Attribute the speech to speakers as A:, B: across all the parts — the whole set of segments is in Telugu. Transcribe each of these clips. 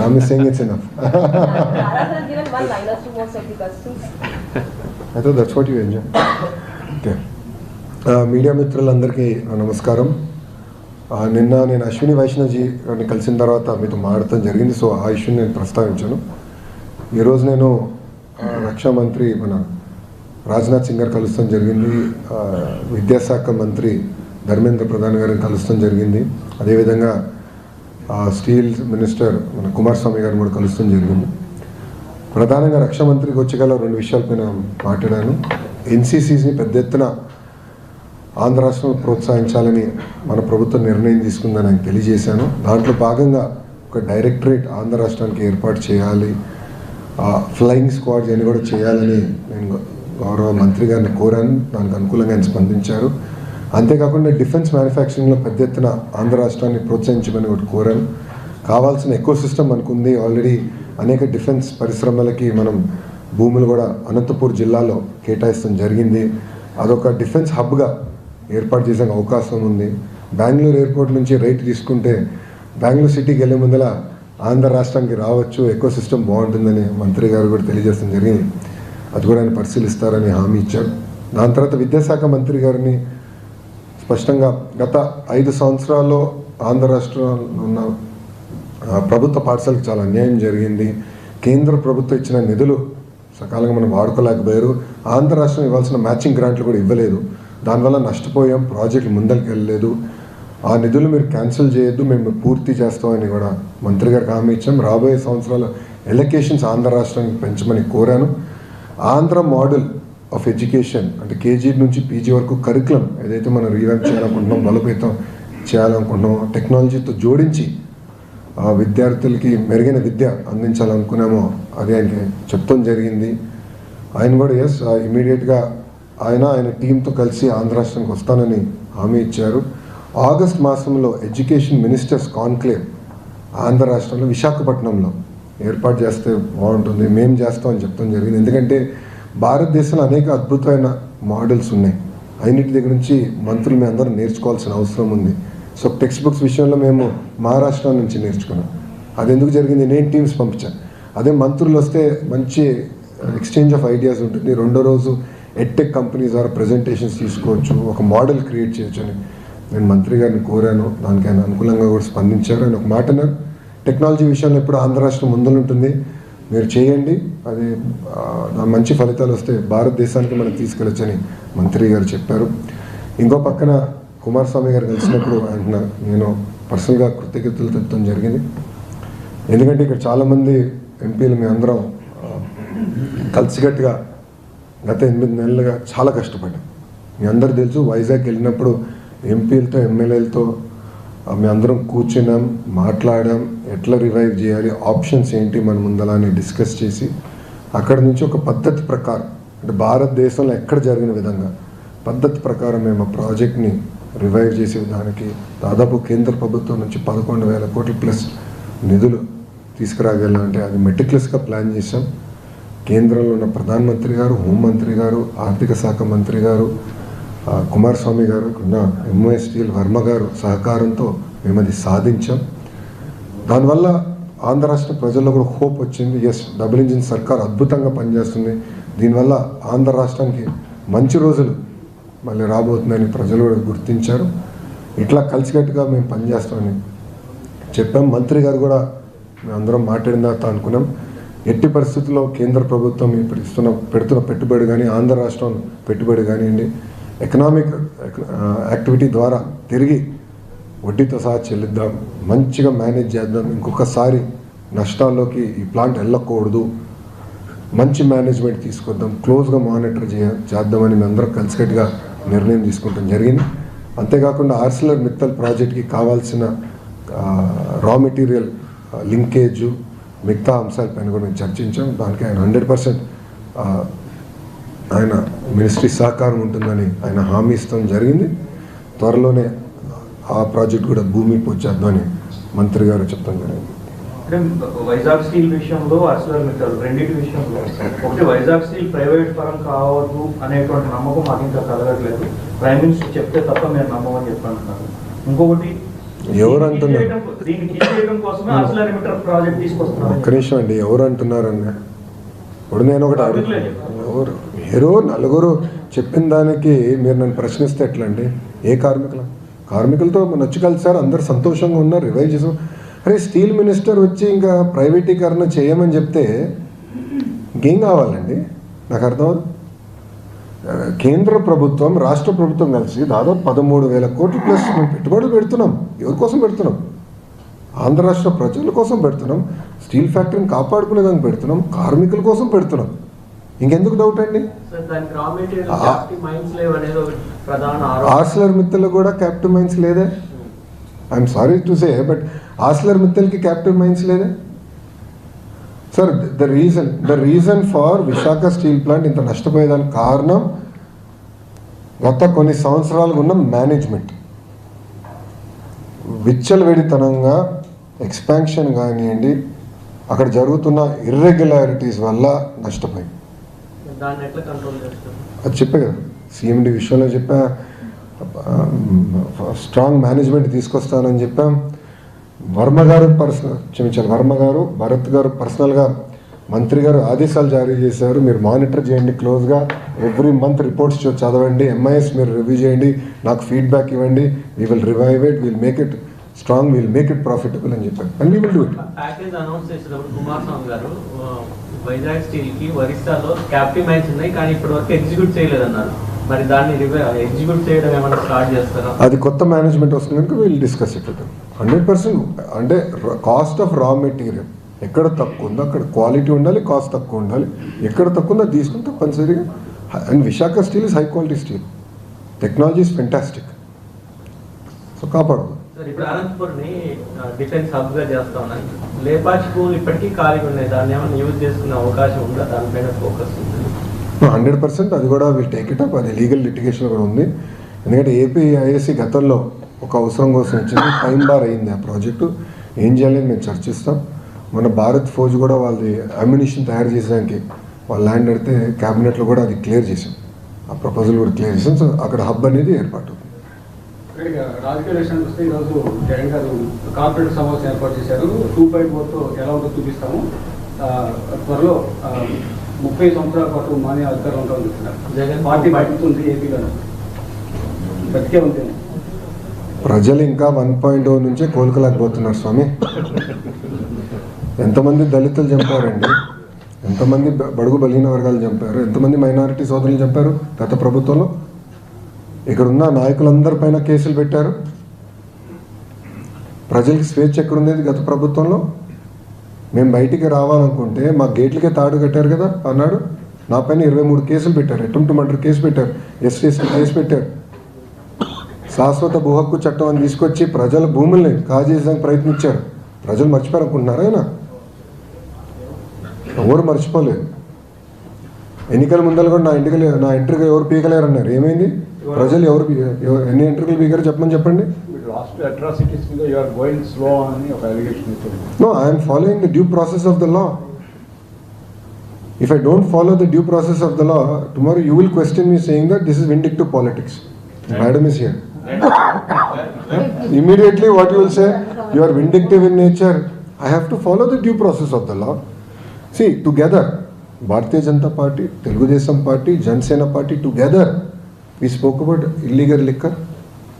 A: Promise saying it's enough
B: Bharat has given one liners to most of the questions.
A: I thought that's what you enjoy okay media మిత్రులందరికీ నమస్కారం నిన్న నేను అశ్విని వైష్ణవ్జీ గారిని కలిసిన తర్వాత మీతో మాట్లాడటం జరిగింది సో ఆ ఇష్యూని నేను ప్రస్తావించాను ఈరోజు నేను రక్షా మంత్రి మన రాజ్నాథ్ సింగ్ గారు కలుస్తాం జరిగింది విద్యాశాఖ మంత్రి ధర్మేంద్ర ప్రధాన్ గారిని కలుస్తాం జరిగింది అదేవిధంగా స్టీల్ మినిస్టర్ మన కుమారస్వామి గారిని కూడా కలుస్తాం జరిగింది. ప్రధానంగా రక్షా మంత్రికి వచ్చగల రెండు విషయాలపైన మాట్లాడాను. ఎన్సీసీని పెద్ద ఎత్తున ఆంధ్ర రాష్ట్రం ప్రోత్సహించాలని మన ప్రభుత్వం నిర్ణయం తీసుకుందని ఆయన తెలియజేశాను. దాంట్లో భాగంగా ఒక డైరెక్టరేట్ ఆంధ్ర రాష్ట్రానికి ఏర్పాటు చేయాలి. ఫ్లయింగ్ స్క్వాడ్స్ అని కూడా చేయాలని నేను గౌరవ మంత్రి గారిని కోరాను. దానికి అనుకూలంగా ఆయన స్పందించారు. అంతేకాకుండా డిఫెన్స్ మ్యానుఫ్యాక్చరింగ్లో పెద్ద ఎత్తున ఆంధ్ర రాష్ట్రాన్ని ప్రోత్సహించమని ఒకటి కోరాను. కావాల్సిన ఎక్కువ సిస్టమ్ మనకుంది. ఆల్రెడీ అనేక డిఫెన్స్ పరిశ్రమలకి మనం భూములు కూడా అనంతపూర్ జిల్లాలో కేటాయిస్తాం జరిగింది. అదొక డిఫెన్స్ హబ్గా ఏర్పాటు చేసే అవకాశం ఉంది. బెంగళూరు ఎయిర్పోర్ట్ నుంచి రైట్ తీసుకుంటే బెంగళూరు సిటీకి వెళ్ళే ముందల ఆంధ్ర రాష్ట్రానికి రావచ్చు. ఎక్కువ సిస్టమ్ బాగుంటుందని మంత్రి గారు కూడా తెలియజేయడం జరిగింది. అది కూడా ఆయన పరిశీలిస్తారని హామీ ఇచ్చారు. దాని తర్వాత విద్యాశాఖ మంత్రి గారిని స్పష్టంగా గత ఐదు సంవత్సరాల్లో ఆంధ్ర రాష్ట్రంలో ఉన్న ప్రభుత్వ పాఠశాలకు చాలా అన్యాయం జరిగింది. కేంద్ర ప్రభుత్వం ఇచ్చిన నిధులు సకాలంగా మనం వాడుకోలేకపోయారు. ఆంధ్ర రాష్ట్రం ఇవ్వాల్సిన మ్యాచింగ్ గ్రాంట్లు కూడా ఇవ్వలేదు. దానివల్ల నష్టపోయాం. ప్రాజెక్టులు ముందరికి వెళ్ళలేదు. ఆ నిధులు మీరు క్యాన్సిల్ చేయొద్దు. మేము పూర్తి చేస్తామని కూడా మంత్రి గారికి హామీ ఇచ్చాం. రాబోయే సంవత్సరాల ఎలకేషన్స్ ఆంధ్ర రాష్ట్రానికి పెంచమని కోరాను. ఆంధ్ర మోడల్ ఆఫ్ ఎడ్యుకేషన్ అంటే కేజీ నుంచి పీజీ వరకు కరికులం ఏదైతే మనం రీవ్యాంప్ చేయాలనుకుంటున్నాం బలోపేతం చేయాలనుకుంటున్నాం టెక్నాలజీతో జోడించి ఆ విద్యార్థులకి మెరుగైన విద్య అందించాలనుకున్నామో అది ఆయనకి చెప్తాం జరిగింది. ఆయన కూడా ఎస్ ఇమీడియట్గా ఆయన ఆయన టీంతో కలిసి ఆంధ్ర రాష్ట్రానికి వస్తానని హామీ ఇచ్చారు. ఆగస్ట్ మాసంలో ఎడ్యుకేషన్ మినిస్టర్స్ కాన్క్లేవ్ ఆంధ్ర రాష్ట్రంలో విశాఖపట్నంలో ఏర్పాటు చేస్తే బాగుంటుంది. మేము చేస్తామని చెప్తాం జరిగింది. ఎందుకంటే భారతదేశంలో అనేక అద్భుతమైన మోడల్స్ ఉన్నాయి. అన్నిటి దగ్గర నుంచి మంత్రులు మేము అందరం నేర్చుకోవాల్సిన అవసరం ఉంది. సో టెక్స్ట్ బుక్స్ విషయంలో మేము మహారాష్ట్ర నుంచి నేర్చుకున్నాం. అది ఎందుకు జరిగింది? నేను టీమ్స్ పంపించాను అదే మంత్రులు వస్తే మంచి ఎక్స్చేంజ్ ఆఫ్ ఐడియాస్ ఉంటుంది. రెండో రోజు ఎట్టెక్ కంపెనీస్ ద్వారా ప్రజెంటేషన్స్ తీసుకోవచ్చు ఒక మోడల్ క్రియేట్ చేయొచ్చు అని నేను మంత్రి గారిని కోరాను. దానికి ఆయన అనుకూలంగా కూడా స్పందించారు. ఆయన ఒక మాట అన్నారు. టెక్నాలజీ విషయంలో ఎప్పుడు ఆంధ్ర రాష్ట్రం ముందుంటుంది మీరు చేయండి. అది మంచి ఫలితాలు వస్తే భారతదేశానికి మనం తీసుకెళ్ళొచ్చని మంత్రి గారు చెప్పారు. ఇంకో పక్కన కుమారస్వామి గారు కలిసినప్పుడు ఆయన నేను పర్సనల్గా కృతజ్ఞతలు తెప్పడం జరిగింది. ఎందుకంటే ఇక్కడ చాలామంది ఎంపీలు మీ అందరం కలిసికట్టుగా గత ఎనిమిది నెలలుగా చాలా కష్టపడ్డాం. మీ అందరు తెలుసు వైజాగ్ వెళ్ళినప్పుడు ఎంపీలతో ఎమ్మెల్యేలతో మేమందరం అందరం కూర్చున్నాం మాట్లాడాం ఎట్లా రివైవ్ చేయాలి ఆప్షన్స్ ఏంటి మన ముందలా డిస్కస్ చేసి అక్కడ నుంచి ఒక పద్ధతి ప్రకారం అంటే భారతదేశంలో ఎక్కడ జరిగిన విధంగా పద్ధతి ప్రకారం మేము ఆ ప్రాజెక్ట్ని రివైవ్ చేసే దానికి దాదాపు కేంద్ర ప్రభుత్వం నుంచి పదకొండు వేల కోట్ల ప్లస్ నిధులు తీసుకురాగలంటే అది మెటిక్యులస్గా ప్లాన్ చేసాం కేంద్రంలో ఉన్న ప్రధానమంత్రి గారు హోంమంత్రి గారు ఆర్థిక శాఖ మంత్రి గారు కుమారస్వామి గారు ఉన్న ఎంఓఎస్ వర్మ గారు సహకారంతో మేము అది సాధించాం. దానివల్ల ఆంధ్ర రాష్ట్ర ప్రజల్లో కూడా హోప్ వచ్చింది. ఎస్ డబుల్ ఇంజిన్ సర్కార్ అద్భుతంగా పనిచేస్తుంది. దీనివల్ల ఆంధ్ర రాష్ట్రానికి మంచి రోజులు మళ్ళీ రాబోతుందని ప్రజలు కూడా గుర్తించారు. ఇట్లా కలిసికట్టుగా మేము పనిచేస్తామని చెప్పాం. మంత్రి గారు కూడా మేము అందరం మాట్లాడిన తర్వాత అనుకున్నాం. ఎట్టి పరిస్థితుల్లో కేంద్ర ప్రభుత్వం ఇప్పుడు ఇస్తున్న పెడుతున్న పెట్టుబడి కానీ ఆంధ్ర రాష్ట్రం పెట్టుబడి కానివ్వండి ఎకనామిక్ యాక్టివిటీ uh, ద్వారా తిరిగి వడ్డీతో సహా చెల్లిద్దాం మంచిగా మేనేజ్ చేద్దాం ఇంకొకసారి నష్టాల్లోకి ఈ ప్లాంట్ వెళ్ళకూడదు మంచి మేనేజ్మెంట్ తీసుకొద్దాం క్లోజ్గా మానిటర్ చేయ చేద్దామని మేము అందరం కలిసికట్టుగా నిర్ణయం తీసుకుంటాం జరిగింది. అంతేకాకుండా ఆర్సిలర్ మిత్తల్ ప్రాజెక్ట్కి కావాల్సిన రా మెటీరియల్ లింకేజ్ మిగతా అంశాలపైన కూడా మేము చర్చించాం. దానికి ఆయన హండ్రెడ్ పర్సెంట్ ఆయన మినిస్ట్రీ సహకారం ఉంటుందని ఆయన హామీ ఇస్తాం జరిగింది. త్వరలోనే ఆ ప్రాజెక్ట్ కూడా భూమి పూజ చేద్దామని మంత్రి గారు చెప్తాం జరిగింది.
C: వైజాగ్ స్టీల్ విషయంలో మిట్టల్ రెండింటి విషయంలో ఒకటి వైజాగ్ స్టీల్ ప్రైవేట్ పరం కావద్దు అనేటువంటి నమ్మకం మాకు ఇంకా కలగట్లేదు. ప్రైమ్ మినిస్టర్ చెప్తే తప్ప మేము నమ్మమని చెప్పంటున్నారు ఇంకొకటి
A: ఎవరు అంటున్నారు? ఒక్క నిమిషం అండి ఎవరు అంటున్నారన్న? ఇప్పుడు నేను ఒకటి ఎవరు? మీరు నలుగురు చెప్పిన దానికి మీరు నన్ను ప్రశ్నిస్తే ఎట్లా అండి ఏ కార్మికులు? కార్మికులతో మన వచ్చి కలిసారు అందరు సంతోషంగా ఉన్నారు రివైవ్ చేసాం. అరే స్టీల్ మినిస్టర్ వచ్చి ఇంకా ప్రైవేటీకరణ చేయమని చెప్తే ఇంకేం కావాలండి? నాకు అర్థం కేంద్ర ప్రభుత్వం రాష్ట్ర ప్రభుత్వం కలిసి దాదాపు పదమూడు వేల కోట్ల ప్లస్ మేము పెట్టుబడులు పెడుతున్నాం. ఎవరి కోసం పెడుతున్నాం? ఆంధ్ర రాష్ట్ర ప్రజల కోసం పెడుతున్నాం. స్టీల్ ఫ్యాక్టరీని కాపాడుకునేదానికి పెడుతున్నాం. కార్మికుల కోసం పెడుతున్నాం. ఇంకెందుకు డౌట్ అండి?
D: సార్ దానికి రా మెటీరియల్
A: ఆ-
D: క్యాప్టివ్ మైన్స్ లేవు అనేది ఒక ప్రధాన ఆరోపణ.
A: ఆర్సిలర్ మిత్తల్లో కూడా క్యాప్టివ్ మైన్స్ లేదే? I'm sorry to say but Arcelor మిత్తల్కి captive mines లేదే? Sir the reason the reason for Visakha steel plant ఇంత నష్టపోయేదానికి కారణం గత కొన్ని సంవత్సరాలుగా ఉన్న మేనేజ్మెంట్ విచ్చలవిడితనంగా ఎక్స్పాన్షన్ కానివ్వండి అక్కడ జరుగుతున్న ఇర్రెగ్యులారిటీస్ వల్ల నష్టపోయింది
D: దాన్ని ఎట్లా కంట్రోల్ చేస్తారు
A: అది చెప్పే కదా. సీఎండి విషయంలో చెప్పా. స్ట్రాంగ్ మేనేజ్మెంట్ తీసుకొస్తానని చెప్పాం. వర్మ గారు పర్సనల్ వర్మ గారు భరత్ గారు పర్సనల్గా మంత్రి గారు ఆదేశాలు జారీ చేశారు. మీరు మానిటర్ చేయండి క్లోజ్గా ఎవ్రీ మంత్ రిపోర్ట్స్ చదవండి. ఎంఐఎస్ మీరు రివ్యూ చేయండి. నాకు ఫీడ్బ్యాక్ ఇవ్వండి. We will revive it will make it strong will make it profitable అని చెప్పారు. We will do it
D: package announce చేసేటప్పుడు కుమారస్వామి గారు ఆ, వైజాగ్ స్టీల్కి ఒరిస్సాలో క్యాప్టివ్ మైన్స్ ఉన్నాయి కానీ ఇప్పటి వరకు ఎగ్జిక్యూట్ చేయలేదన్నారు. మరి దాన్ని ఎగ్జిక్యూట్ చేయడం ఏమైనా స్టార్ట్ చేస్తారా?
A: అది కొత్త మేనేజ్మెంట్ వస్తుంది కనుక వీళ్ళు డిస్కస్ ఇట్ హండ్రెడ్ పర్సెంట్ అంటే కాస్ట్ ఆఫ్ రా మెటీరియల్ ఎక్కడ తక్కువ ఉందో అక్కడ క్వాలిటీ ఉండాలి కాస్ట్ తక్కువ ఉండాలి. ఎక్కడ తక్కువ ఉందో అది తీసుకుని తప్పనిసరిగా and Visakha steel is high quality steel technology is fantastic so కాపాడు
D: సార్ ఇప్పుడు అనంతపూర్ని డిఫెన్స్ హబ్గా చేస్తా ఉన్నాయి ఇప్పటికీ ఖాళీగా ఉన్నాయి. దాన్ని ఏమైనా యూజ్ చేసుకునే అవకాశం ఉందా? దానిపైన ఫోకస్
A: హండ్రెడ్ పర్సెంట్ అది కూడా విల్ టేక్ ఇట్ అప్. అది లీగల్ లిటిగేషన్ కూడా ఉంది. ఎందుకంటే ఏపీ ఐఏసీ గతంలో ఒక అవసరం కోసం వచ్చింది. టైం బార్ అయింది ఆ ప్రాజెక్టు. ఏం చేయాలని మేము చర్చిస్తాం. మన భారత్ ఫౌజ్ కూడా వాళ్ళది అమ్యునిషన్ తయారు చేసేదానికి వాళ్ళ ల్యాండ్ అడితే క్యాబినెట్లో కూడా అది క్లియర్ చేసాం ఆ ప్రపోజల్ కూడా క్లియర్ చేసాం సో అక్కడ హబ్ అనేది ఏర్పాటు.
E: రాజకీయ విషయానికి వస్తే ఈరోజు జగన్ గారు కార్పొరేట్ సమావేశం ఏర్పాటు చేశారు. టూ పాయింట్ ఫోర్తో ఎలా ఉంటుందో చూపిస్తాము. త్వరలో ముప్పై సంవత్సరాల పాటు మానే అధికారం ఉంటామని చెప్తున్నారు.
D: జగన్
E: పార్టీ బతుకుతుంది ఏపీలో బతికే ఉంది
A: ప్రజలు ఇంకా వన్ పాయింట్ ఓ నుంచే కోలుకోలేకపోతున్నారు స్వామి. ఎంతమంది దళితులు చంపారండి? ఎంతమంది బడుగు బలహీన వర్గాలు చంపారు? ఎంతమంది మైనారిటీ సోదరులు చంపారు గత ప్రభుత్వంలో? ఇక్కడున్న నాయకులందరి పైన కేసులు పెట్టారు. ప్రజలకి స్వేచ్ఛ ఎక్కడుండేది గత ప్రభుత్వంలో? మేము బయటికి రావాలనుకుంటే మా గేట్లకే తాడు కట్టారు కదా అన్నాడు. నా పైన ఇరవై మూడు కేసులు పెట్టారు. అటెంప్ట్ మర్డర్ కేసు పెట్టారు. ఎస్సీ కేసు పెట్టారు. శాశ్వత భూహక్కు చట్టం అని తీసుకొచ్చి ప్రజల భూముల్ని కాజేయడానికి ప్రయత్నించారు. ప్రజలు మర్చిపోయారు అనుకుంటున్నారా ఆయన? ఎవరు మర్చిపోలేదు. ఎన్నికల ముందర కూడా నా ఇంటికి నా ఇంటర్కి ఎవరు పీకలేరు అన్నారు ఏమైంది? ప్రజలు ఎవరు ఎన్ని ఇంటర్వ్యూలు పీకారు చెప్పమని చెప్పండి
F: లాస్ట్ అట్రాసిటీస్ మీద యు ఆర్ గోయింగ్ స్లో అని ఒక అలిగేషన్ ఇచ్చింది
A: no I'm following the due process of the law if I don't follow the due process of the law tomorrow you will question me saying that this is vindictive politics madam is here immediately what you will say you are vindictive in nature i have to follow the due process of the law see together bharatiya janata party telugu desam party jansena party together We spoke about illegal liquor.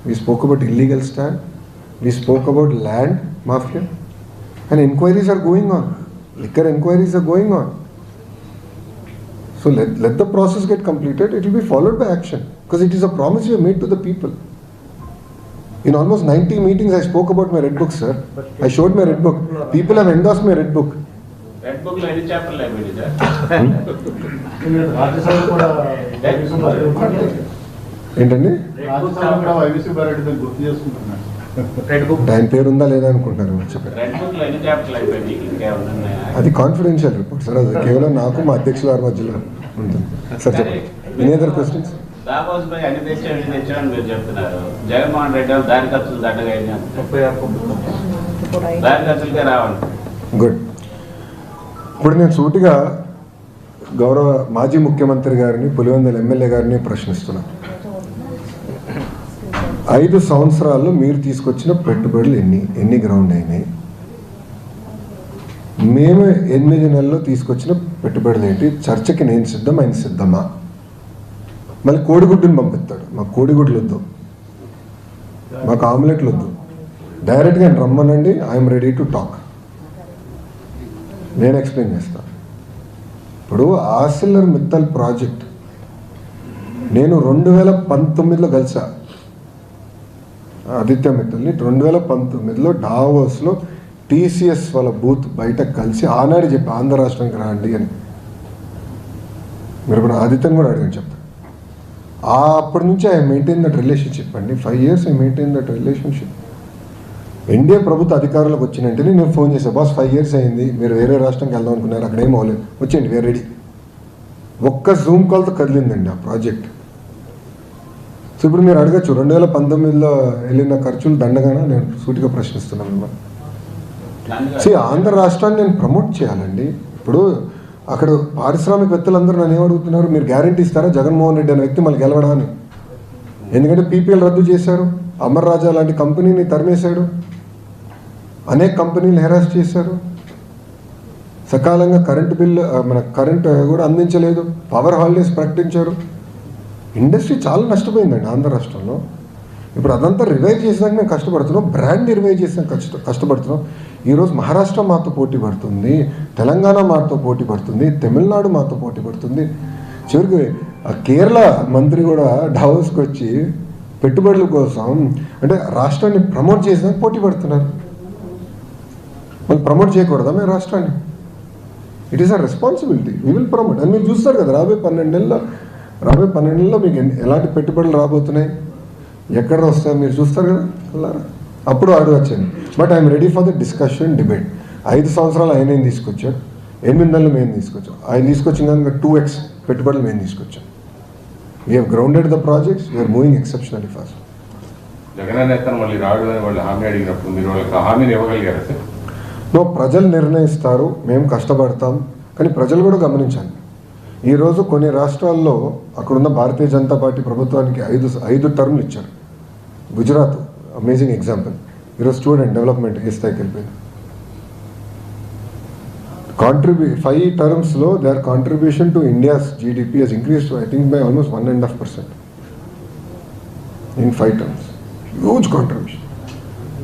A: We spoke about illegal stand. We spoke about land mafia. And inquiries are going on. Liquor inquiries are going on. So let, let the process get completed. It will be followed by action. Because it is a promise you have made to the people. In almost 90 meetings, I spoke about my red book, sir. I showed my red book. People have endorsed my red book.
G: Red book line chapter
C: library ಇದೆ
A: ఏంటండి? ఆయన పేరు ఉందా లేదా అనుకుంటున్నారు అది కాన్ఫిడెన్షియల్ రిపోర్ట్ సార్ అది కేవలం నాకు మా అధ్యక్షుల వారి మధ్యలో ఉంటుంది. సార్ చెప్పండి. ఎనీ అదర్ క్వశ్చన్స్
G: దాబోస్ పై అన్ని మీరు చెప్తున్నారు. జగన్మోహన్ రెడ్డి వాళ్ళు ఖర్చులు ఖర్చులకే రావండి.
A: గుడ్ ఇప్పుడు నేను సూటిగా గౌరవ మాజీ ముఖ్యమంత్రి గారిని పులివెందుల ఎమ్మెల్యే గారిని ప్రశ్నిస్తున్నాను ఐదు సంవత్సరాల్లో మీరు తీసుకొచ్చిన పెట్టుబడులు ఎన్ని? ఎన్ని గ్రౌండ్ అయినాయి? మేము ఎనిమిది నెలల్లో తీసుకొచ్చిన పెట్టుబడులు ఏంటి? చర్చకి నేను సిద్ధం ఆయన సిద్ధమా? మళ్ళీ కోడిగుడ్డుని పంపిస్తాడు. మాకు కోడిగుడ్లు వద్దు. మాకు ఆమ్లెట్లు వద్దు. డైరెక్ట్గా రమ్మనండి ఐఎమ్ రెడీ టు టాక్. నేను ఎక్స్ప్లెయిన్ చేస్తాను ఇప్పుడు ఆసిల్లర్ మిత్తల్ ప్రాజెక్ట్. నేను రెండు వేల పంతొమ్మిదిలో కలిసా. ఆదిత్య మిత్తల్ని రెండు వేల పంతొమ్మిదిలో డావోస్లో టీసీఎస్ వాళ్ళ బూత్ బయట కలిసి ఆనాడు చెప్పి ఆంధ్ర రాష్ట్రానికి రాండి అని. మీరు కూడా ఆదిత్యని కూడా అడిగాను చెప్తా. అప్పటి నుంచి ఐ మెయింటైన్ దట్ రిలేషన్షిప్ అండి. Five years I maintain that relationship. NDA ప్రభుత్వ అధికారులకు వచ్చిన వెంటనే నేను ఫోన్ చేశాను బాస్ ఫైవ్ ఇయర్స్ అయింది మీరు వేరే రాష్ట్రంకి వెళ్దాం అనుకున్నారు అక్కడ ఏం అవ్వలేదు వచ్చేయండి వేరే రెడీ ఒక్క జూమ్ కాల్తో కదిలిందండి ఆ ప్రాజెక్ట్. సో ఇప్పుడు మీరు అడగచ్చు రెండు వేల పంతొమ్మిదిలో వెళ్ళిన ఖర్చులు దండగానా? నేను సూటిగా ప్రశ్నిస్తున్నాను మిమ్మల్ని సి ఆంధ్ర రాష్ట్రాన్ని నేను ప్రమోట్ చేయాలండి. ఇప్పుడు అక్కడ పారిశ్రామికవేత్తలందరూ నన్ను ఏమడుగుతున్నారు మీరు గ్యారంటీ ఇస్తారా? జగన్మోహన్ రెడ్డి అనే వ్యక్తి మళ్ళీ గెలవడా అని. ఎందుకంటే పీపీఎల్ రద్దు చేశారు. అమర్ రాజా లాంటి కంపెనీని తరిమేశాడు. అనేక కంపెనీలు హెరాస్ చేశారు. సకాలంగా కరెంటు బిల్లు మన కరెంట్ కూడా అందించలేదు. పవర్ హాలిడేస్ ప్రకటించారు. ఇండస్ట్రీ చాలా నష్టపోయిందండి ఆంధ్ర రాష్ట్రంలో. ఇప్పుడు అదంతా రివైవ్ చేసినాక మేము కష్టపడుతున్నాం బ్రాండ్ రివైవ్ చేసినాక కష్ట కష్టపడుతున్నాం. ఈరోజు మహారాష్ట్ర మాతో పోటీ పడుతుంది తెలంగాణ మాతో పోటీ పడుతుంది తమిళనాడు మాతో పోటీ పడుతుంది. చివరికి కేరళ మంత్రి కూడా డావోస్కి వచ్చి పెట్టుబడుల కోసం అంటే రాష్ట్రాన్ని ప్రమోట్ చేసినాక పోటీ పడుతున్నారు. మళ్ళీ ప్రమోట్ చేయకూడదా మేము రాష్ట్రాన్ని? It is a responsibility we will promote అని మీరు చూస్తారు కదా రాబోయే పన్నెండు నెలల్లో రాబోయే పన్నెండు నెలల్లో మీకు ఎలాంటి పెట్టుబడులు రాబోతున్నాయి? ఎక్కడ వస్తాయి? మీరు చూస్తారు కదా వెళ్ళారా అప్పుడు అడగచ్చండి but I'm ready for the discussion debate. ఐదు సంవత్సరాలు ఆయన ఏం తీసుకొచ్చాడు? ఎనిమిది నెలలు మేము తీసుకొచ్చాం. ఆయన తీసుకొచ్చిన కనుక టూ ఎక్స్ పెట్టుబడులు మేము తీసుకొచ్చాం.
H: We have grounded the projects we're moving exceptionally
A: fast ప్రజలు నిర్ణయిస్తారు. మేము కష్టపడతాం. కానీ ప్రజలు కూడా గమనించాలి. ఈరోజు కొన్ని రాష్ట్రాల్లో అక్కడున్న భారతీయ జనతా పార్టీ ప్రభుత్వానికి ఐదు ఐదు టర్మ్లు ఇచ్చారు. గుజరాత్ అమేజింగ్ ఎగ్జాంపుల్ ఈరోజు స్టూడెంట్ డెవలప్మెంట్ ఏ స్థాయికి వెళ్ళిపోయింది. కాంట్రిబ్యూ five టర్మ్స్లో their contribution to India's GDP has increase I think by almost one and half percent in five terms huge contribution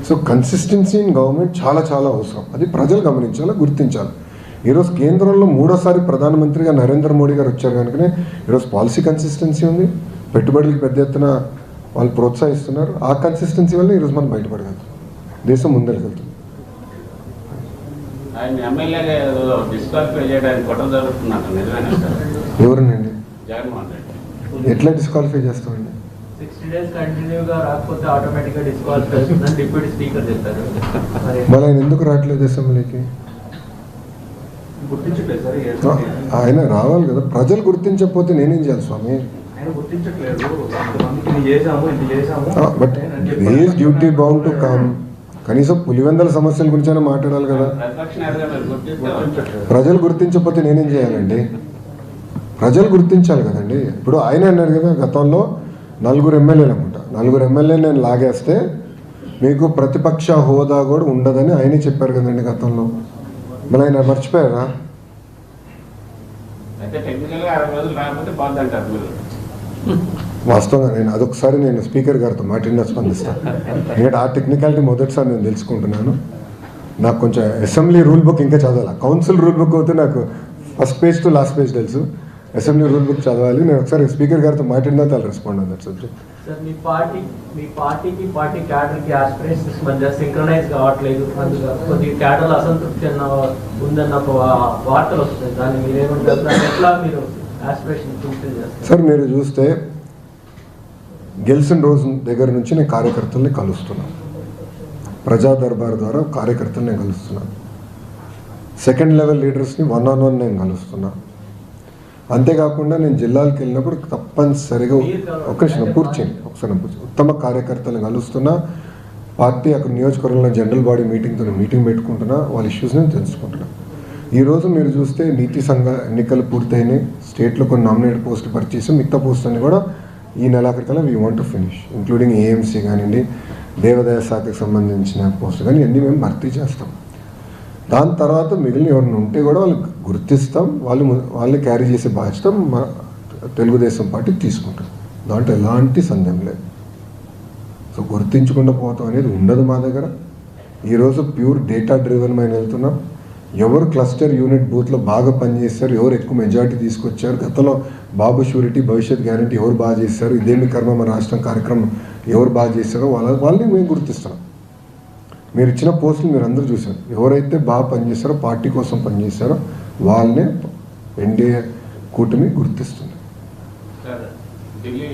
A: so consistency in government చాలా చాలా అవసరం. అది ప్రజలు గమనించాలి గుర్తించాలి? ఈరోజు కేంద్రంలో మూడోసారి ప్రధానమంత్రిగా నరేంద్ర మోడీ గారు వచ్చారు కనుకనే ఈరోజు పాలసీ కన్సిస్టెన్సీ ఉంది. పెట్టుబడులకు పెద్ద ఎత్తున వాళ్ళు ప్రోత్సహిస్తున్నారు. ఆ కన్సిస్టెన్సీ వల్ల ఈరోజు మనం బయటపడగలుగుతాం. దేశం ముందరికెళ్తుంది. ఎవరినండి? ఎట్లా డిస్క్వాలిఫై చేస్తామండి?
D: సిక్స్టీ డేస్ కంటిన్యూగా రాకపోతే ఆటోమేటిక్గా డిస్క్వాలిఫై అవుతుందని డిప్యూటీ స్పీకర్ చెప్పారు. మరి
A: మళ్ళీ ఆయన ఎందుకు రావట్లేదు అసెంబ్లీకి
C: గుర్తించట్లేదు సార్ ఈ
A: ఆ, ఆయన రావాలి కదా. ప్రజలు గుర్తించకపోతే నేనేం చేయాలి స్వామి?
C: But
A: is duty bound to come కనీసం పులివెందల సమస్యల గురించి మాట్లాడాలి కదా. ప్రజలు గుర్తించకపోతే నేనేం చేయాలండి? ప్రజలు గుర్తించాలి కదండి. ఇప్పుడు ఆయన అన్నారు కదా గతంలో నలుగురు ఎమ్మెల్యేలు అనుకుంటా. నలుగురు ఎమ్మెల్యే నేను లాగేస్తే మీకు ప్రతిపక్ష హోదా కూడా ఉండదని ఆయనే చెప్పారు కదండి గతంలో. మళ్ళీ ఆయన మర్చిపోయారా? వాస్తవంగా నేను అదొకసారి నేను స్పీకర్ గారితో మాట్లాడినా స్పందిస్తాను ఎందుకంటే ఆ టెక్నికాలిటీ మొదటిసారి నేను తెలుసుకుంటున్నాను. నాకు కొంచెం అసెంబ్లీ రూల్ బుక్ ఇంకా చదవాలి. కౌన్సిల్ రూల్ బుక్ అయితే నాకు first page to last page తెలుసు. అసెంబ్లీ రూల్ బుక్ చదవాలి. నేను ఒకసారి స్పీకర్ గారితో మాట్లాడినా వాళ్ళు రెస్పాండ్ అవుతారు సబ్జెక్ట్
D: సార్ మీ పార్టీ మీ పార్టీకి పార్టీ క్యాడర్కి ఆస్పిరేషన్స్ మధ్య సింక్రనైజ్ కావట్లేదు. అందులో కొద్దిగా క్యాడర్లో అసంతృప్తి అన్న ఉందన్న వార్తలు వస్తాయి దాన్ని మీరేమంటారు ఎట్లా మీరు ఆస్పిరేషన్ ఫుల్ఫిల్ చేస్తారు?
A: సార్ మీరు చూస్తే గెలిచిన రోజు దగ్గర నుంచి నేను కార్యకర్తల్ని కలుస్తున్నాను. ప్రజా దర్బార్ ద్వారా కార్యకర్తల్ని నేను కలుస్తున్నాను. సెకండ్ లెవెల్ లీడర్స్ని వన్ ఆన్ వన్ నేను కలుస్తున్నాను. అంతేకాకుండా నేను జిల్లాలకు వెళ్ళినప్పుడు తప్పనిసరిగా ఒక క్షణం పూర్తి ఒకసారి నేను ఉత్తమ కార్యకర్తలను కలుస్తున్నా పార్టీ అక్కడ నియోజకవర్గంలో జనరల్ బాడీ మీటింగ్తో మీటింగ్ పెట్టుకుంటున్నా వాళ్ళ ఇష్యూస్ని తెలుసుకుంటున్నా. ఈరోజు మీరు చూస్తే నీతి సంఘ ఎన్నికలు పూర్తయినాయి స్టేట్లో కొన్ని నామినేటెడ్ పోస్టులు పరిచేసి మిగతా పోస్టులన్నీ కూడా ఈ నెలాఖరికల్లా we want to finish including AMC కానివ్వండి దేవాదాయ శాఖకు సంబంధించిన పోస్టులు కానీ ఇవన్నీ మేము భర్తీ చేస్తాం. దాని తర్వాత మిగిలిన ఎవరిని ఉంటే కూడా వాళ్ళకి గుర్తిస్తాం వాళ్ళు వాళ్ళని క్యారీ చేసే బాధ్యత మా తెలుగుదేశం పార్టీ తీసుకుంటాం దాంట్లో ఎలాంటి సందేహం లేదు. సో గుర్తించకుండా పోతాం అనేది ఉండదు మా దగ్గర. ఈరోజు ప్యూర్ డేటా డ్రివెన్ మైన వెళ్తున్నాం. ఎవరు క్లస్టర్ యూనిట్ బూత్లో బాగా పనిచేస్తారు ఎవరు ఎక్కువ మెజారిటీ తీసుకొచ్చారు గతంలో బాబు షూరిటీ భవిష్యత్ గ్యారంటీ ఎవరు బాగా చేస్తారు ఇదేమి కర్మ మన రాష్ట్రం కార్యక్రమం ఎవరు బాగా చేస్తారో వాళ్ళ వాళ్ళని మేము గుర్తిస్తున్నాం. మీరు ఇచ్చిన పోస్టులు మీరు అందరూ చూశారు. ఎవరైతే బాగా పనిచేస్తారో పార్టీ కోసం పనిచేస్తారో వాళ్ళనే ఎన్డీఏ కూటమి గుర్తిస్తుంది.
G: ఢిల్లీ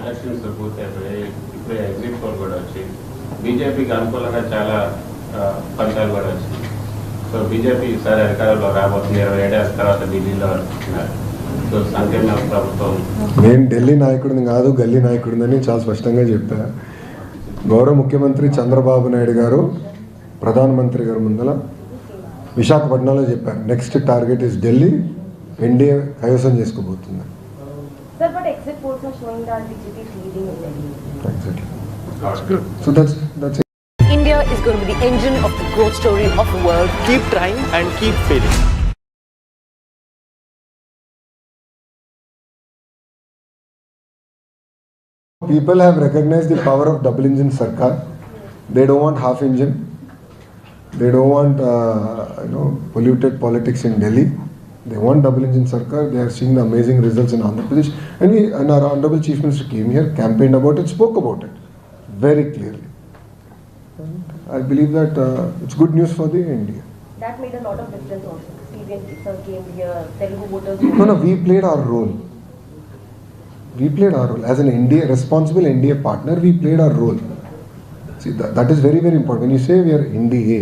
G: ఎలక్షన్స్ పూర్తయిపోయాయి ఇప్పుడు ఎగ్జిట్ పోల్ కూడా వచ్చి బీజేపీకి అనుకూలంగా చాలా ఫలితాలు కూడా వచ్చినాయి సో బీజేపీ ఈసారి అధికారంలో రాబోతుంది. ఇరవై ఏడేళ్ళ తర్వాత ఢిల్లీలో ఉన్నారు సో సంకీర్ణ ప్రభుత్వం.
A: నేను ఢిల్లీ నాయకుడిని కాదు గల్లీ నాయకుడిని చాలా స్పష్టంగా చెప్పా. గౌరవ ముఖ్యమంత్రి చంద్రబాబు నాయుడు గారు ప్రధానమంత్రి గారు ముందల విశాఖపట్నంలో చెప్పారు next target is Delhi NDA కైవసం చేసుకోబోతుంది
B: Sir, but exit polls are showing that BJP is leading in Delhi.
A: So that's that's
I: India is going to be the engine of the growth story of the world.
J: keep trying and keep failing.
A: People have recognized the power of double engine Sarkar. They don't want half engine. They don't want uh, you know polluted politics in Delhi. They want double engine Sarkar. They are seeing the amazing results in Andhra Pradesh. And, we, and our Honorable Chief Minister came here, campaigned about it, spoke about it very clearly. And I believe that uh, it's good news for the India.
B: That made a lot of difference also. Sir came here, Telugu voters.
A: No, no, we played our role. We played our role. As an India, responsible India partner, we played our role. See, that, that is very, very important. When you say we are NDA,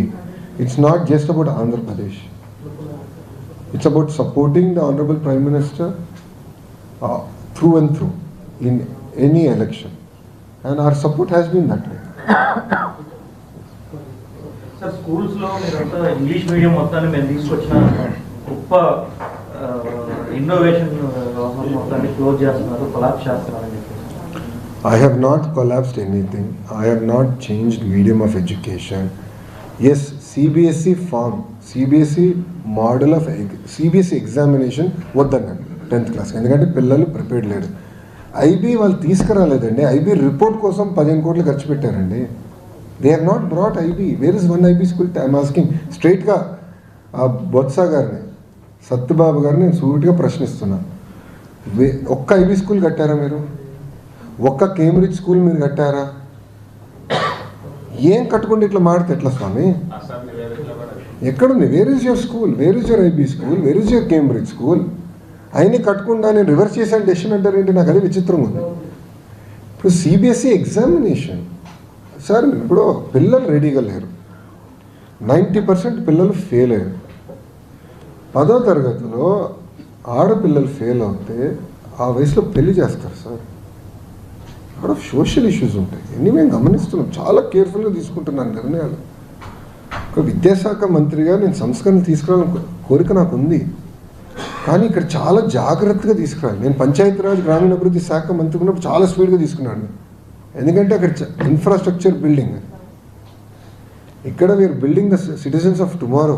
A: it's not just about Andhra Pradesh. It's about supporting the Honorable Prime Minister uh, through and through in any election. And our support has been that way.
C: Sir స్కూల్స్లో మీరంతా ఇంగ్లీష్ మీడియం మొత్తాన్ని మేము తీసుకొచ్చిన గొప్ప ఇన్నోవేషన్ వ్యవహారం మొత్తాన్ని క్లోజ్ చేస్తున్నారు కొలాప్స్ చేస్తున్నారు అని చెప్పేసి
A: I have not collapsed anything. I have not changed medium of education. Yes, CBSE form CBSE model of CBSE examination examination వద్దన్నాను టెన్త్ క్లాస్ ఎందుకంటే పిల్లలు ప్రిపేర్డ్ లేరు. ఐబీ వాళ్ళు తీసుకురాలేదండి. ఐబీ రిపోర్ట్ కోసం పదిహేను కోట్లు ఖర్చు పెట్టారండి. They are not brought IB where is one IB school I'm asking స్ట్రైట్గా ఆ బొత్స గారిని సత్యబాబు గారిని నేను సూటిగా ప్రశ్నిస్తున్నాను ఒక్క ఐబీ స్కూల్ కట్టారా మీరు? ఒక్క కేంబ్రిడ్జ్ స్కూల్ మీరు కట్టారా? ఏం కట్టుకుంటే ఇట్లా మాడితే ఎట్లా స్వామి? ఎక్కడుంది? Where is your school where is your IB school where is your Cambridge school అయినా కట్టకుండా నేను రివర్స్ చేశాను డెసిషన్ అంటారేంటి నాకు అదే విచిత్రంగా ఉంది. ఇప్పుడు సిబిఎస్ఈ ఎగ్జామినేషన్ సార్ ఇప్పుడు పిల్లలు రెడీగా లేరు. నైంటీ పర్సెంట్ పిల్లలు ఫెయిల్ అయ్యారు. పదో తరగతిలో ఆడపిల్లలు ఫెయిల్ అవుతే ఆ వయసులో పెళ్ళి చేస్తారు సార్. ఆడ సోషల్ ఇష్యూస్ ఉంటాయి. ఇవన్నీ మేము గమనిస్తున్నాం చాలా కేర్ఫుల్గా తీసుకుంటున్నాను నిర్ణయాలు. ఒక విద్యాశాఖ మంత్రిగా నేను సంస్కరణ తీసుకురావాలని కోరిక నాకు ఉంది. కానీ ఇక్కడ చాలా జాగ్రత్తగా తీసుకురావాలి. నేను పంచాయతీరాజ్ గ్రామీణాభివృద్ధి శాఖ మంత్రి ఉన్నప్పుడు చాలా స్పీడ్గా తీసుకున్నాను. ఎందుకంటే అక్కడ ఇన్ఫ్రాస్ట్రక్చర్ బిల్డింగ్ ఇక్కడ we're building the citizens of tomorrow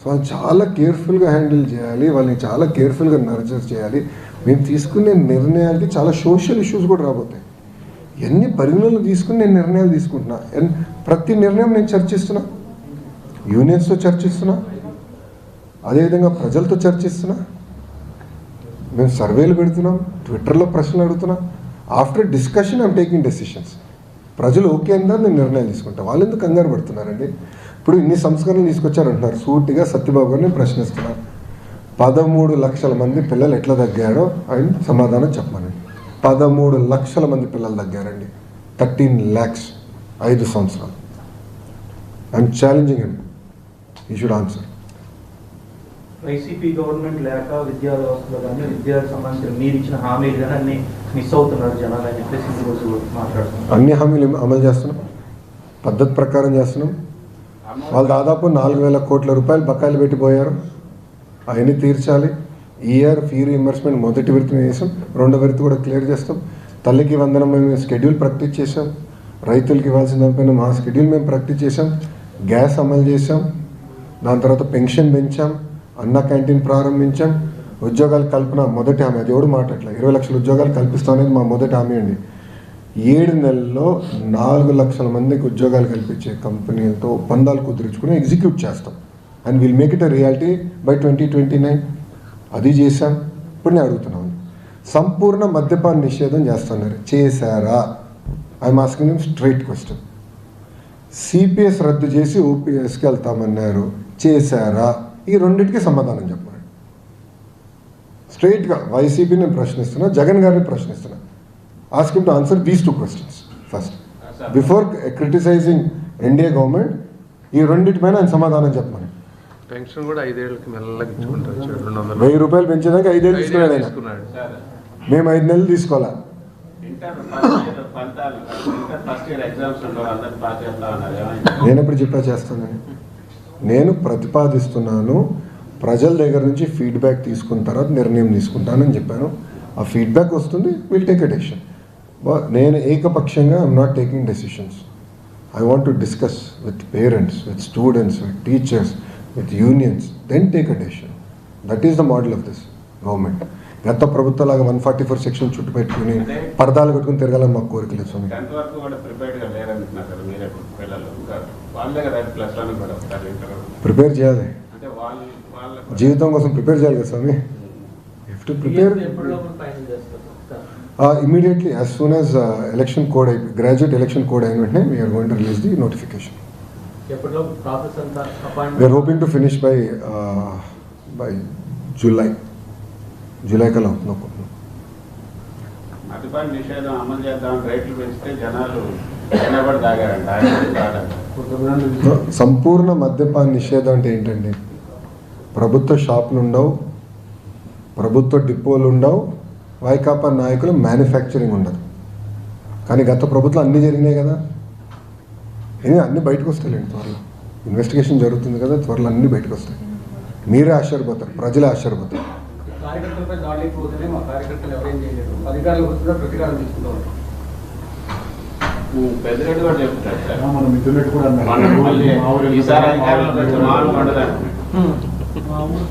A: so వాళ్ళు చాలా కేర్ఫుల్గా హ్యాండిల్ చేయాలి. వాళ్ళని చాలా కేర్ఫుల్గా నర్చర్ చేయాలి. మేము తీసుకునే నిర్ణయాలకి చాలా సోషల్ ఇష్యూస్ కూడా రాబోతాయి. ఎన్ని పరిగణనలు తీసుకుని నేను నిర్ణయాలు తీసుకుంటున్నా? ఎన్- ప్రతి నిర్ణయం నేను చర్చిస్తున్నా. యూనియన్స్తో చర్చిస్తున్నా. అదేవిధంగా ప్రజలతో చర్చిస్తున్నా. మేము సర్వేలు పెడుతున్నాం. ట్విట్టర్లో ప్రశ్నలు అడుగుతున్నాం. After discussion I'm taking decisions ప్రజలు ఓకే అందా నేను నిర్ణయాలు తీసుకుంటాను వాళ్ళు ఎందుకు కంగారు పడుతున్నారండి? ఇప్పుడు ఇన్ని సంస్కరణలు తీసుకొచ్చారంటున్నారు. సూటిగా సత్యబాబు గారిని ప్రశ్నిస్తున్నారు పదమూడు లక్షల మంది పిల్లలు ఎట్లా తగ్గారో ఆయన సమాధానం చెప్పమనండి పదమూడు లక్షల మంది పిల్లలు తగ్గారండి. థర్టీన్ ల్యాక్స్ ఐదు సంవత్సరాలు. ఐఎమ్ ఛాలెంజింగ్ అండి ఈ షుడ్ ఆన్సర్
C: వైసీపీ గవర్నమెంట్ లేక విద్యా వ్యవస్థలో కానీ విద్యాకు సంబంధించిన మీరు ఇచ్చిన హామీలు కానీ అన్ని మిస్ అవుతున్నారు జనాలు అని చెప్పేసి ఈ రోజు మాట్లాడుతున్నారు.
A: అన్ని హామీలు అమలు చేస్తున్నాం? పద్ధతి ప్రకారం చేస్తున్నాం. వాళ్ళు దాదాపు నాలుగు వేల కోట్ల రూపాయలు బకాయిలు పెట్టిపోయారు అవన్నీ తీర్చాలి. ఇయర్ ఫీ రీఎంబర్స్మెంట్ మొదటి విడత చేసాం. రెండో విడత కూడా క్లియర్ చేస్తాం. తల్లికి వందనం మేము షెడ్యూల్ ప్రాక్టీస్ చేసాం రైతులకి ఇవ్వాల్సిన దానిపైన మా షెడ్యూల్ మేము ప్రాక్టీస్ చేసాం గ్యాస్ అమలు చేసాం దాని తర్వాత పెన్షన్ పెంచాం. అన్న క్యాంటీన్ ప్రారంభించాం. ఉద్యోగాల కల్పన మొదటి హామీ. అది ఎవడు మాట్లాడలే. ఇరవై లక్షల ఉద్యోగాలు కల్పిస్తామనేది మా మొదటి హామీ అండి. ఏడు నెలల్లో నాలుగు లక్షల మందికి ఉద్యోగాలు కల్పించే కంపెనీలతో ఒప్పందాలు కుదుర్చుకుని ఎగ్జిక్యూట్ చేస్తాం. And will make it a reality by twenty twenty nine అది చేశాం. ఇప్పుడు నేను అడుగుతున్నాను. సంపూర్ణ మద్యపాన నిషేధం చేస్తున్నారు. చేశారా? I'm asking straight question CPS రద్దు చేసి ఓపీఎస్కి వెళ్తామన్నారు. చేశారా? ఈ రెండింటికి సమాధానం చెప్పండి. స్ట్రైట్గా వైసీపీ నేను ప్రశ్నిస్తున్నా జగన్ గారిని ప్రశ్నిస్తున్నా. Asking to answer these two questions first before criticising NDA government ఈ రెండింటిపైన ఆయన సమాధానం చెప్పమని
K: పెన్షన్ కూడా ఐదేళ్ళకి మెల్లగా ఇచ్చుకుంటారు చూడు, రెండు వందలు
A: వెయ్యి రూపాయలు పెంచేదాకా ఐదేళ్ళు తీసుకున్నాడు ఆయన.
K: తీసుకున్నాడు.
G: సార్
A: మేము ఐదు నెలలు తీసుకోవాలా? నేను ఎప్పుడు చెప్పా చేస్తానని? నేను ప్రతిపాదిస్తున్నాను ప్రజల దగ్గర నుంచి ఫీడ్బ్యాక్ తీసుకున్న తర్వాత నిర్ణయం తీసుకుంటానని చెప్పాను. ఆ ఫీడ్బ్యాక్ వస్తుంది విల్ టేక్ అ డెసిషన్ నేను ఏకపక్షంగా I'm not taking decisions I want to discuss with parents with students with teachers with unions then take a decision that is the model of this government గత ప్రభుత్వంలాగా వన్ ఫార్టీ ఫోర్ సెక్షన్ చుట్టు పెట్టుకుని పరదాలు కట్టుకుని తిరగాలని మాకు కోరిక లేదు స్వామి. ప్రిపేర్ చేయాలి. జీవితం కోసం ప్రిపేర్ చేయాలి కదా స్వామి.
D: To prepare
A: immediately as soon as election code అయిపోయి గ్రాడ్యుయేట్ ఎలక్షన్ కోడ్ అయిన వెంటనే we're going to release the notification
D: ఎప్పటిలో process అంతా
A: we're
D: appointment
A: hoping to finish by by July July కల్లా అవుతుంది అనుకుంటున్నాను.
G: మద్యపాన నిషేధం అమలు చేద్దాం రేట్లు పెంచితే జనాలు తాగారంట తాగారు.
A: సంపూర్ణ మద్యపాన నిషేధం అంటే ఏంటండి ప్రభుత్వ షాపులు ఉండవు ప్రభుత్వ డిపోలు ఉండవు వైకాపా నాయకులు మ్యానుఫ్యాక్చరింగ్ ఉండదు కానీ గత ప్రభుత్వం అన్నీ జరిగినాయి కదా ఇది అన్నీ బయటకు వస్తాయండి త్వరలో. ఇన్వెస్టిగేషన్ జరుగుతుంది కదా త్వరలో అన్నీ బయటకు వస్తాయి. మీరే ఆశ్చర్యపోతారు ప్రజలే ఆశ్చర్యపోతారు.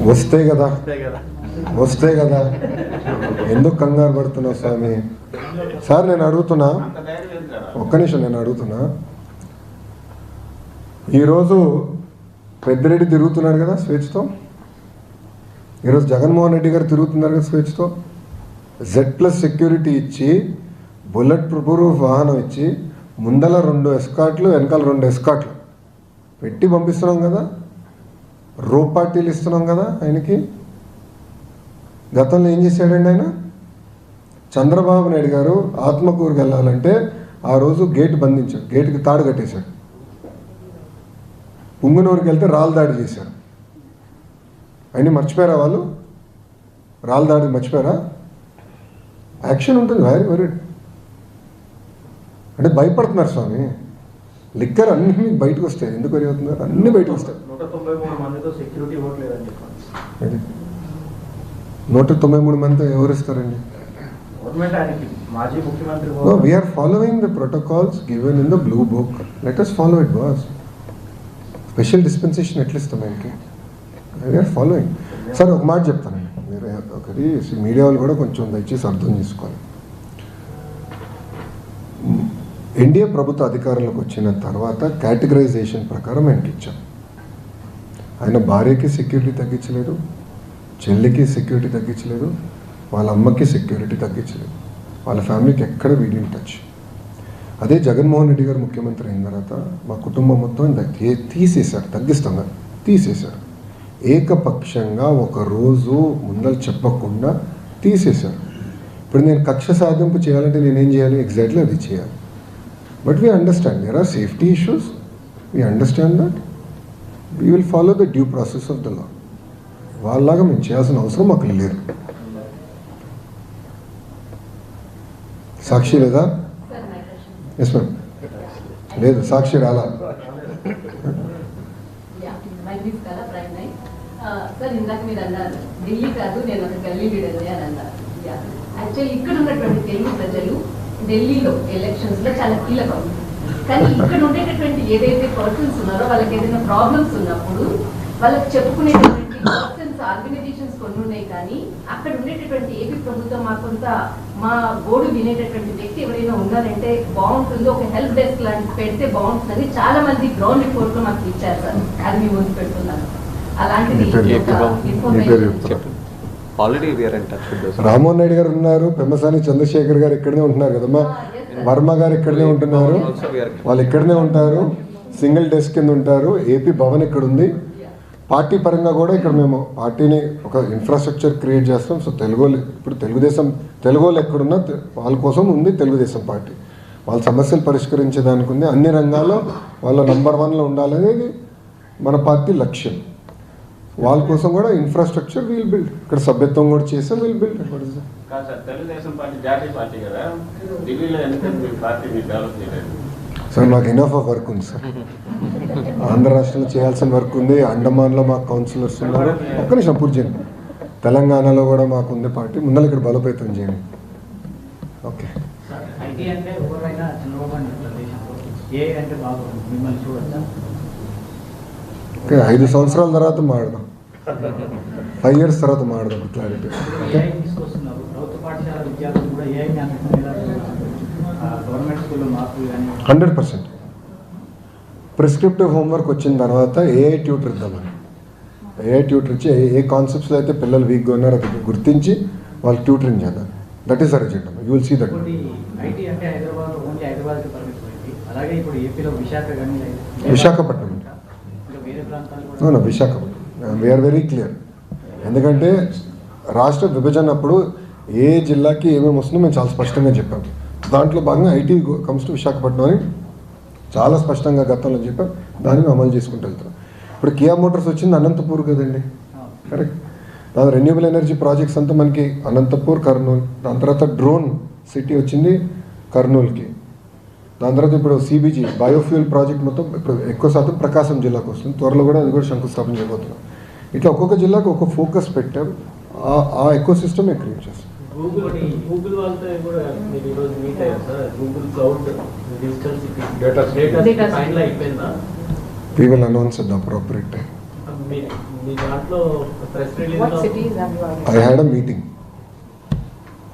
A: వస్తే కదా. వస్తే కదా. ఎందుకు కంగారు పడుతున్నావు స్వామి? సార్ నేను అడుగుతున్నా. ఒక్క నిమిషం నేను అడుగుతున్నా. ఈరోజు పెద్దిరెడ్డి తిరుగుతున్నాడు కదా స్వేచ్ఛతో? ఈరోజు జగన్మోహన్ రెడ్డి గారు తిరుగుతున్నారు కదా స్వేచ్ఛతో? జెడ్ ప్లస్ సెక్యూరిటీ ఇచ్చి బుల్లెట్ ప్రూఫ్ వాహనం ఇచ్చి ముందల రెండు ఎస్కాట్లు వెనకాల రెండు ఎస్కాట్లు పెట్టి పంపిస్తున్నాం కదా? రో పార్టీలు ఇస్తున్నాం కదా ఆయనకి? గతంలో ఏం చేశాడండి ఆయన? చంద్రబాబు నాయుడు గారు ఆత్మకూరుకు వెళ్ళాలంటే ఆ రోజు గేట్ బంధించాడు గేటుకి తాడు కట్టేశాడు. పుంగునూరుకి వెళ్తే రాళ్ళు దాడి చేశారు. అన్నీ మర్చిపోయారా వాళ్ళు? రాళ్ళు దాడి మర్చిపోయారా? యాక్షన్ ఉంటుంది వెరీ వెరీ. అంటే భయపడుతున్నారు స్వామి. లిక్కర్ అన్నీ బయటకు వస్తాయి. ఎందుకు వరి అవుతున్నారు అన్నీ బయటకు వస్తాయి.
C: నూట తొంభై మూడు మందితో సెక్యూరిటీ ఇవ్వట్లేదని చెప్పండి.
A: అది. నూట తొంభై మూడు మంది ఎవరు ఇస్తారండి?
C: గవర్నమెంట్ ఆయనకి మాజీ ముఖ్యమంత్రి
A: No,
C: హోదా-
A: స్పెషల్ డిస్పెన్సేషన్ ఎట్లా ఇస్తాం ఆయనకి వీఆర్ ఫాలోయింగ్ సార్ ఒక మాట చెప్తానండి మీరు ఒకటి మీడియా వాళ్ళు కూడా కొంచెం దయచేసి అర్థం చేసుకోవాలి. ఎన్డీఏ ప్రభుత్వ అధికారంలోకి వచ్చిన తర్వాత కేటగరైజేషన్ ప్రకారం ఆయనకి ఇచ్చాం. ఆయన భార్యకి సెక్యూరిటీ తగ్గించలేదు చెల్లికి సెక్యూరిటీ తగ్గించలేదు వాళ్ళ అమ్మకి సెక్యూరిటీ తగ్గించలేదు. వాళ్ళ ఫ్యామిలీకి ఎక్కడ వీడియో టచ్ అదే జగన్మోహన్ రెడ్డి గారు ముఖ్యమంత్రి అయిన తర్వాత మా కుటుంబం మొత్తం తీసేశారు తగ్గిస్తాం తీసేశారు. ఏకపక్షంగా ఒక రోజు ముందలు చెప్పకుండా తీసేశారు. ఇప్పుడు నేను కక్ష సాధింపు చేయాలంటే నేనేం చేయాలి? ఎగ్జాక్ట్లీ అది చేయాలి. But we understand there are safety issues we understand that we will follow the due process of the law వాళ్ళలాగా మేము చేయాల్సిన అవసరం మాకు లేదు. సాక్షి లేదా? ఎస్ మ్యామ్ లేదు సాక్షి రాలా
L: సార్ ఇందాక మీరు అన్నారు ఢిల్లీ కాదు నేను ఒక గల్లీ లీడర్ని అని అన్నారు. యాక్చువల్లీ ఇక్కడ ఉన్నటువంటి తెలుగు ప్రజలు ఢిల్లీలో ఎలక్షన్స్లో చాలా కీలకం. కానీ ఇక్కడ ఉండేటటువంటి ఏదైతే పర్సన్స్ ఉన్నారో వాళ్ళకి ఏదైనా ప్రాబ్లమ్స్ ఉన్నప్పుడు వాళ్ళకి చెప్పుకునేటటువంటి పర్సన్స్ ఆర్గనైజేషన్స్ కొన్ని ఉన్నాయి కానీ అక్కడ ఉండేటటువంటి ఏపీ ప్రభుత్వం మా కొంత మా గోడు వినేటటువంటి వ్యక్తి ఎవరైనా ఉన్నారంటే బాగుంటుంది ఒక హెల్ప్ డెస్క్ లాంటి పెడితే బాగుంటుందని చాలా మంది గ్రౌండ్ రిపోర్ట్లో మాకు ఇచ్చారు సార్. అది మీ ముందు పెడుతున్నాను. అలాంటిది?
J: Already we're in touch
A: Rammohan Reddy garu ఉన్నారు పెమ్మసాని చంద్రశేఖర్ గారు ఇక్కడనే ఉంటున్నారు కదమ్మా? వర్మ గారు ఇక్కడనే ఉంటున్నారు. వాళ్ళు ఇక్కడనే ఉంటారు. సింగిల్ డెస్క్ కింద ఉంటారు. ఏపీ భవన్ ఇక్కడ ఉంది పార్టీ పరంగా కూడా ఇక్కడ మేము పార్టీని ఒక ఇన్ఫ్రాస్ట్రక్చర్ క్రియేట్ చేస్తాం. సో తెలుగు ఇప్పుడు తెలుగుదేశం తెలుగు వాళ్ళు ఎక్కడున్నా వాళ్ళ కోసం ఉంది తెలుగుదేశం పార్టీ. వాళ్ళ సమస్యలు పరిష్కరించేదానికి ఉంది. అన్ని రంగాల్లో వాళ్ళ నంబర్ వన్లో ఉండాలనేది మన పార్టీ లక్ష్యం. వాళ్ళ కోసం కూడా ఇన్ఫ్రాస్ట్రక్చర్ వీల్ బిల్డ్ ఇక్కడ సభ్యత్వం కూడా చేసాం వీల్ బిల్డ్
G: సార్
A: మాకు ఇనఫ్ ఆఫ్ వర్క్ ఉంది సార్. ఆంధ్ర రాష్ట్రంలో చేయాల్సిన వర్క్ ఉంది. అండమాన్లో మాకు కౌన్సిలర్స్ ఉన్నారు. ఒక్క నిమిషం పూర్తి చేయండి. తెలంగాణలో కూడా మాకు ఉంది పార్టీ. ముందర ఇక్కడ బలోపేతం చేయండి. ఓకే. ఓకే ఐదు సంవత్సరాల తర్వాత మాడదాం ఫైవ్ ఇయర్స్ తర్వాత మాడదాం
D: clarity
A: hundred percent prescriptive homework వచ్చిన తర్వాత ఏఐ ట్యూటర్ ఇద్దామని? ఏఐ ట్యూటర్ ఇచ్చి ఏ కాన్సెప్ట్స్లో అయితే పిల్లలు వీక్గా ఉన్నారో అది గుర్తించి వాళ్ళకి ట్యూటరింగ్ చేద్దాం.
D: That is our agenda
A: you
D: will see that Visakhapatnam.
A: అవును విశాఖపట్నం. వీఆర్ వెరీ క్లియర్ ఎందుకంటే రాష్ట్ర విభజన అప్పుడు ఏ జిల్లాకి ఏమేమి వస్తుందో మేము చాలా స్పష్టంగా చెప్పాం. దాంట్లో భాగంగా ఐటీ కమ్స్ టు విశాఖపట్నం అని చాలా స్పష్టంగా గతంలో చెప్పాం. దాన్ని అమలు చేసుకుంటూ వెళ్తున్నాం ఇప్పుడు కియా మోటార్స్ వచ్చింది అనంతపూర్ కదండి. కరెక్ట్. దాని రెన్యూబుల్ ఎనర్జీ ప్రాజెక్ట్స్ అంతా మనకి అనంతపూర్ కర్నూలు దాని తర్వాత డ్రోన్ సిటీ వచ్చింది కర్నూలుకి. దాని తర్వాత ఇప్పుడు సిబిజీ బయోఫ్యూల్ ప్రాజెక్ట్ మొత్తం ఇప్పుడు ఎక్కువ శాతం ప్రకాశం జిల్లాకు వస్తుంది. త్వరలో కూడా అది కూడా శంకుస్థాపన చేయబోతున్నాం. ఇట్లా ఒక్కొక్క జిల్లాకు ఒక ఫోకస్ పెట్టాం. ఆ- ఆ ఎక్కువ సిస్టమ్ క్రియేట్ చేస్తాం
D: గూగుల్ గూగుల్ వాళ్ళతో కూడా మీరు ఈరోజు మీట్ అయ్యారు sir. Google cloud
F: digital city.
D: Data final అయిపోయిందా? మీ మీ దాంట్లో ప్రెస్ రిలీజ్